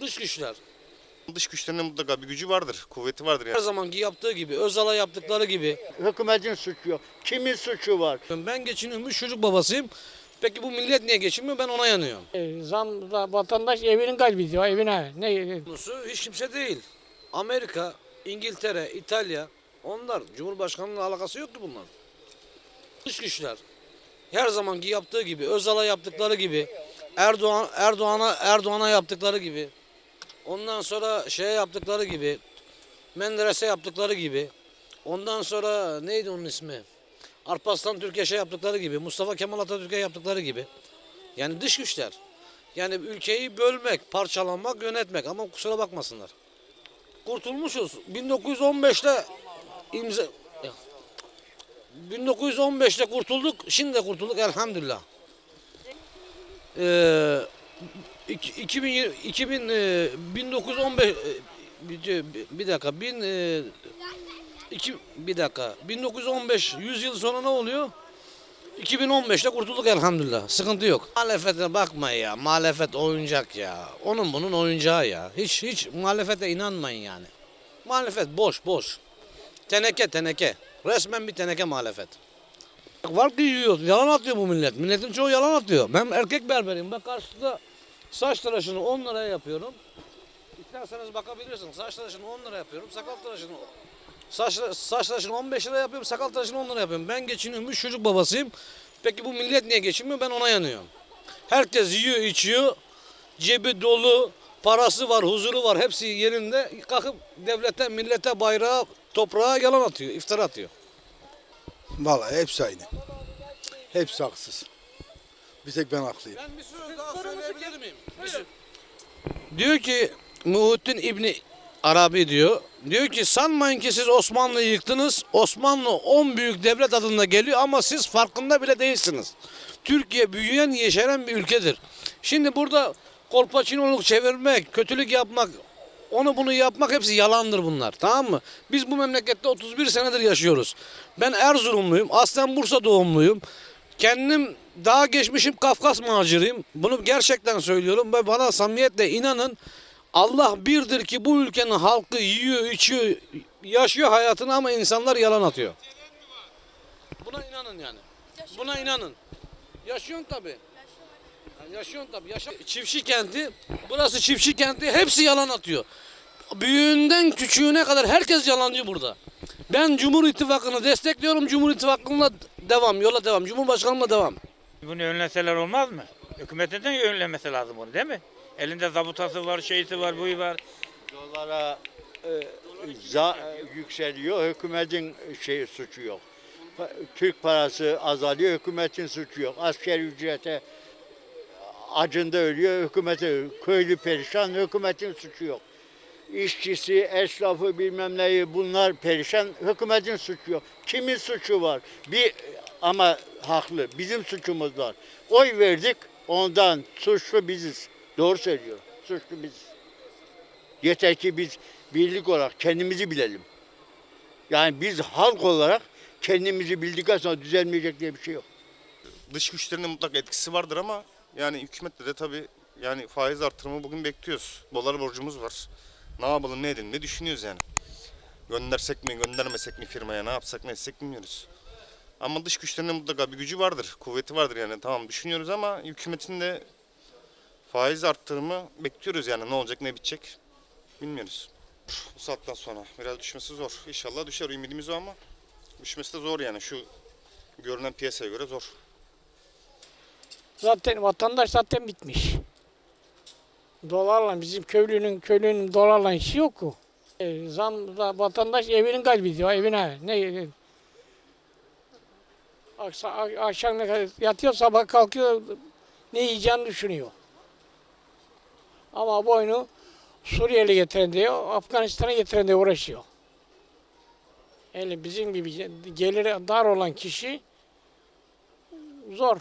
Dış güçler. Dış güçlerinin mutlaka bir gücü vardır, kuvveti vardır Her yani. zamanki yaptığı gibi, Özal'a yaptıkları gibi. Hükümetin suçu yok. Kimin suçu var? Ben geçinilmiş çocuk babasıyım. Peki bu millet niye geçinmiyor? Ben ona yanıyorum. E, Zam da vatandaş evinin kalbi diyor evine. Ne Konusu hiç kimse değil. Amerika, İngiltere, İtalya onlar Cumhurbaşkanı'nın alakası yok ki bunlar. Dış güçler. Her zamanki yaptığı gibi, Özal'a yaptıkları gibi, Erdoğan Erdoğan'a Erdoğan'a yaptıkları gibi, ondan sonra şeye yaptıkları gibi, Menderes'e yaptıkları gibi, ondan sonra neydi onun ismi? Arpaslan Türkeş'e yaptıkları gibi, Mustafa Kemal Atatürk'e yaptık'ları gibi. Yani dış güçler. Yani ülkeyi bölmek, parçalanmak, yönetmek ama kusura bakmasınlar. Kurtulmuşuz. 1915'te imza 1915'te kurtulduk, şimdi de kurtulduk elhamdülillah. Ee, iki- 2020 2000 e, 1915 e, bir, bir dakika 1000 e, iki, bir dakika 1915 100 yıl sonra ne oluyor? 2015'te kurtulduk elhamdülillah. Sıkıntı yok. Muhalefete bakma ya. Muhalefet oyuncak ya. Onun bunun oyuncağı ya. Hiç hiç muhalefete inanmayın yani. Muhalefet boş boş. Teneke teneke. Resmen bir teneke muhalefet. Var ki yiyor. Yalan atıyor bu millet. Milletin çoğu yalan atıyor. Ben erkek berberiyim. Ben karşıda saç tıraşını 10 liraya yapıyorum. İsterseniz bakabilirsiniz. Saç tıraşını 10 lira yapıyorum. Sakal tıraşını Saç, saç tıraşını 15 lira yapıyorum, sakal tıraşını 10 lira yapıyorum. Ben geçiniyorum, çocuk babasıyım. Peki bu millet niye geçinmiyor? Ben ona yanıyorum. Herkes yiyor, içiyor. Cebi dolu, parası var, huzuru var. Hepsi yerinde. Kalkıp devlete, millete, bayrağa, toprağa yalan atıyor, iftira atıyor. Vallahi hepsi aynı. Hepsi haksız. Bir tek ben haklıyım. Ben bir söz daha söyleyebilir miyim? Diyor ki Muhittin İbni Arabi diyor. Diyor ki sanmayın ki siz Osmanlı'yı yıktınız. Osmanlı 10 büyük devlet adında geliyor ama siz farkında bile değilsiniz. Türkiye büyüyen, yeşeren bir ülkedir. Şimdi burada kolpaçinoluk çevirmek, kötülük yapmak, onu bunu yapmak hepsi yalandır bunlar. Tamam mı? Biz bu memlekette 31 senedir yaşıyoruz. Ben Erzurumluyum. Aslen Bursa doğumluyum. Kendim daha geçmişim Kafkas maciriyim. Bunu gerçekten söylüyorum ve bana samimiyetle inanın. Allah birdir ki bu ülkenin halkı yiyor, içiyor, yaşıyor hayatını ama insanlar yalan atıyor. Buna inanın yani. Buna inanın. Yaşıyorsun tabii. Ya Yaşıyorsun tabii. Yaşa. Çiftçi kenti, burası çiftçi kenti hepsi yalan atıyor. Büyüğünden küçüğüne kadar herkes yalancı burada. Ben Cumhur İttifakı'nı destekliyorum. Cumhur İttifakı'nla devam, yola devam. Cumhurbaşkanımla devam. Bunu önleseler olmaz mı? Hükümetin de önlemesi lazım bunu değil mi? Elinde zabutası var, şeysi var, buyu var. Dolara e, za, yükseliyor. Hükümetin şey suçu yok. Pa- Türk parası azalıyor. Hükümetin suçu yok. Asker ücrete acında ölüyor. Hükümete köylü perişan. Hükümetin suçu yok. İşçisi, esnafı bilmem neyi bunlar perişan. Hükümetin suçu yok. Kimin suçu var? Bir ama haklı. Bizim suçumuz var. Oy verdik. Ondan suçlu biziz. Doğru söylüyor. Suçlu biziz. Yeter ki biz birlik olarak kendimizi bilelim. Yani biz halk olarak kendimizi bildikten sonra düzelmeyecek diye bir şey yok. Dış güçlerinin mutlaka etkisi vardır ama yani hükümette de tabii yani faiz artırımı bugün bekliyoruz. Dolar borcumuz var. Ne yapalım ne edelim ne düşünüyoruz yani. Göndersek mi göndermesek mi firmaya ne yapsak ne etsek bilmiyoruz. Ama dış güçlerinin mutlaka bir gücü vardır, kuvveti vardır yani tamam düşünüyoruz ama hükümetin de faiz arttırımı bekliyoruz yani ne olacak ne bitecek bilmiyoruz. Bu saatten sonra biraz düşmesi zor. İnşallah düşer ümidimiz o ama düşmesi de zor yani şu görünen piyasaya göre zor. zaten vatandaş zaten bitmiş. Dolarla bizim köylünün köylünün dolarla işi yok ki. E, zam da vatandaş evinin kalbi diyor evine. Ne Aksa, a- akşam ne kadar yatıyor sabah kalkıyor ne yiyeceğini düşünüyor. Ama boynu Suriyeli getiren diyor, Afganistan'a getiren diye uğraşıyor. Yani bizim gibi geliri dar olan kişi zor.